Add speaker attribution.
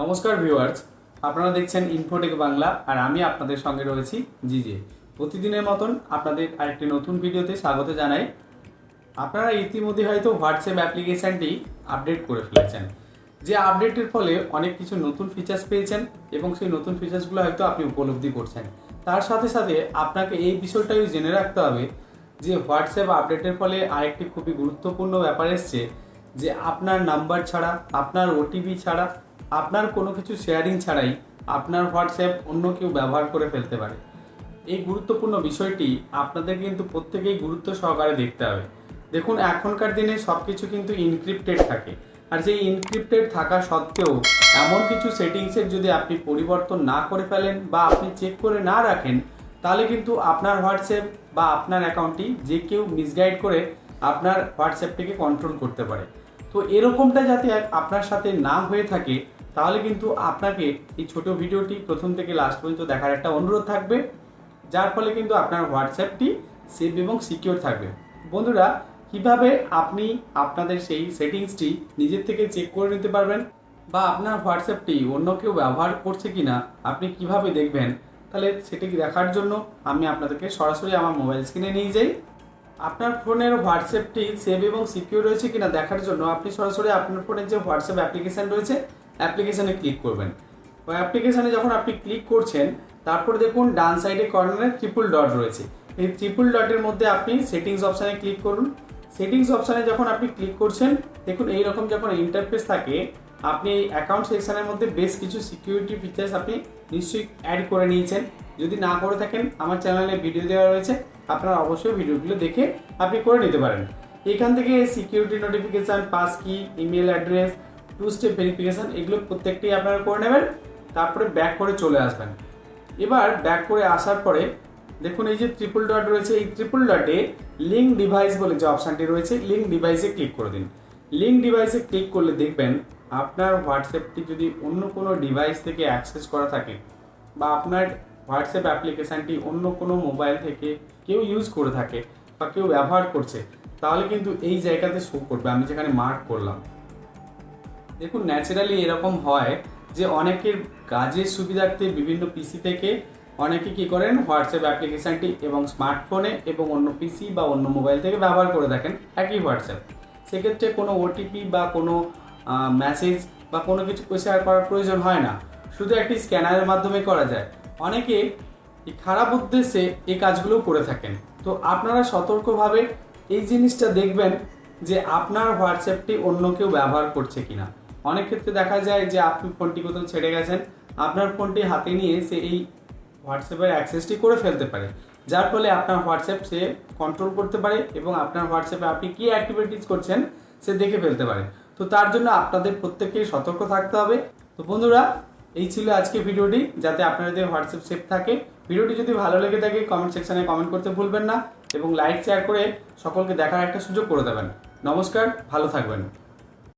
Speaker 1: নমস্কার ভিউয়ার্স, আপনারা দেখছেন ইনফোটেক বাংলা আর আমি আপনাদের সঙ্গে রয়েছি জিজে। প্রতিদিনের মতন আপনাদের আরেকটি নতুন ভিডিওতে স্বাগত জানাই। আপনারা ইতিমধ্যে হয়তো হোয়াটসঅ্যাপ অ্যাপ্লিকেশানটি আপডেট করে ফেলেছেন। যে আপডেটের ফলে অনেক কিছু নতুন ফিচার্স পেয়েছেন এবং সেই নতুন ফিচার্সগুলো হয়তো আপনি উপলব্ধি করছেন। তার সাথে সাথে আপনাকে এই বিষয়টাও জেনে রাখতে হবে যে হোয়াটসঅ্যাপ আপডেটের ফলে আরেকটি খুবই গুরুত্বপূর্ণ ব্যাপার এসছে যে আপনার নাম্বার ছাড়া, আপনার ওটিপি ছাড়া আপনার কোনো কিছু শেয়ারিং ছাড়াই আপনার হোয়াটসঅ্যাপ অন্য কেউ ব্যবহার করে ফেলতে পারে। এই গুরুত্বপূর্ণ বিষয়টি আপনাদের কিন্তু প্রত্যেকেই গুরুত্ব সহকারে দেখতে হবে। দেখুন, এখনকার দিনে সব কিছু কিন্তু ইনক্রিপ্টেড থাকে। আর সেই ইনক্রিপ্টেড থাকা সত্ত্বেও এমন কিছু সেটিংসের যদি আপনি পরিবর্তন না করে ফেলেন বা আপনি চেক করে না রাখেন, তাহলে কিন্তু আপনার হোয়াটসঅ্যাপ বা আপনার অ্যাকাউন্টটি যে কেউ মিসগাইড করে আপনার হোয়াটসঅ্যাপটিকে কন্ট্রোল করতে পারে। তো এরকমটা যাতে আপনার সাথে না হয়ে থাকে তাহলে কিন্তু আপনাকে এই ছোট ভিডিওটি প্রথম থেকে লাস্ট পর্যন্ত দেখার একটা অনুরোধ থাকবে, যার ফলে কিন্তু আপনার হোয়াটসঅ্যাপটি সেভ এবং সিকিউর থাকবে। বন্ধুরা, কীভাবে আপনি আপনাদের সেই সেটিংসটি নিজের থেকে চেক করে নিতে পারবেন বা আপনার হোয়াটসঅ্যাপটি অন্য কেউ ব্যবহার করছে কিনা আপনি কীভাবে দেখবেন, তাহলে সেটি দেখার জন্য আমি আপনাদেরকে সরাসরি আমার মোবাইল স্ক্রিনে নিয়ে যাই। আপনার ফোনের হোয়াটসঅ্যাপটি সেভ এবং সিকিউর রয়েছে কিনা দেখার জন্য আপনি সরাসরি আপনার ফোনের যে হোয়াটসঅ্যাপ অ্যাপ্লিকেশান রয়েছে অ্যাপ্লিকেশানে ক্লিক করবেন। ওই অ্যাপ্লিকেশানে যখন আপনি ক্লিক করছেন, তারপর দেখুন ডান সাইডে কর্নারে ট্রিপল ডট রয়েছে। এই ট্রিপল ডটের মধ্যে আপনি সেটিংস অপশানে ক্লিক করুন। সেটিংস অপশানে যখন আপনি ক্লিক করছেন, দেখুন এই রকম যখন ইন্টারফেস থাকে, আপনি এই অ্যাকাউন্ট সেকশানের মধ্যে বেশ কিছু সিকিউরিটি ফিচার্স আপনি নিশ্চয়ই অ্যাড করে নিয়েছেন। যদি না করে থাকেন, আমার চ্যানেলে ভিডিও দেওয়া রয়েছে, আপনারা অবশ্যই ভিডিওগুলো দেখে আপনি করে নিতে পারেন। এখান থেকে security notification passkey email address two step verification এগুলো প্রত্যেকটি আপনারা করে নেবেন, তারপরে ব্যাক করে চলে আসবেন। এবার ব্যাক করে আসার পরে, দেখুন এই যে ট্রিপল ডট রয়েছে, এই ট্রিপল ডটে লিঙ্ক ডিভাইস বলে যে অপশানটি রয়েছে লিঙ্ক ডিভাইসে ক্লিক করে দিন। লিঙ্ক ডিভাইসে ক্লিক করলে দেখবেন আপনার হোয়াটসঅ্যাপটি যদি অন্য কোনো ডিভাইস থেকে অ্যাক্সেস করা থাকে, বা আপনার হোয়াটসঅ্যাপ অ্যাপ্লিকেশানটি অন্য কোনো মোবাইল থেকে কেউ ইউজ করে থাকে, বা কেউ ব্যবহার করছে, তাহলে কিন্তু এই জায়গাতে শো করবে। আমি যেখানে মার্ক করলাম। দেখুন ন্যাচারালি এরকম হয় যে অনেকের কাজের সুবিধার্থে বিভিন্ন পিসি থেকে অনেকে কী করেন হোয়াটসঅ্যাপ অ্যাপ্লিকেশানটি এবং স্মার্টফোনে এবং অন্য পিসি বা অন্য মোবাইল থেকে ব্যবহার করে দেখেন, একই হোয়াটসঅ্যাপ সেক্ষেত্রে কোনো ওটিপি বা কোনো মেসেজ বা কোনো কিছু শেয়ার করার প্রয়োজন হয় না। শুধু একটি স্ক্যানারের মাধ্যমে করা যায়। অনেকে খারাপ উদ্দেশ্যে এই কাজগুলোও করে থাকেন। তো আপনারা সতর্কভাবে এই জিনিসটা দেখবেন যে আপনার হোয়াটসঅ্যাপটি অন্য কেউ ব্যবহার করছে কিনা। অনেক ক্ষেত্রে দেখা যায় যে আপনি ফোনটি কোথাও ছেড়ে গেছেন, আপনার ফোনটি হাতে নিয়ে সে এই হোয়াটসঅ্যাপের অ্যাক্সেসটি করে ফেলতে পারে। যার ফলে আপনার হোয়াটসঅ্যাপ সে কন্ট্রোল করতে পারে এবং আপনার হোয়াটসঅ্যাপে আপনি কী অ্যাক্টিভিটিস করছেন সে দেখে ফেলতে পারে। তো তার জন্য আপনাদের প্রত্যেককেই সতর্ক থাকতে হবে। তো বন্ধুরা, এই ছিল আজকে ভিডিওটি। যাতে আপনাদের হোয়াটসঅ্যাপ সেফ থাকে, ভিডিওটি যদি ভালো লেগে থাকে কমেন্ট সেকশানে কমেন্ট করতে ভুলবেন না এবং লাইক শেয়ার করে সকলকে দেখার একটা সুযোগ করে দেবেন। নমস্কার, ভালো থাকবেন।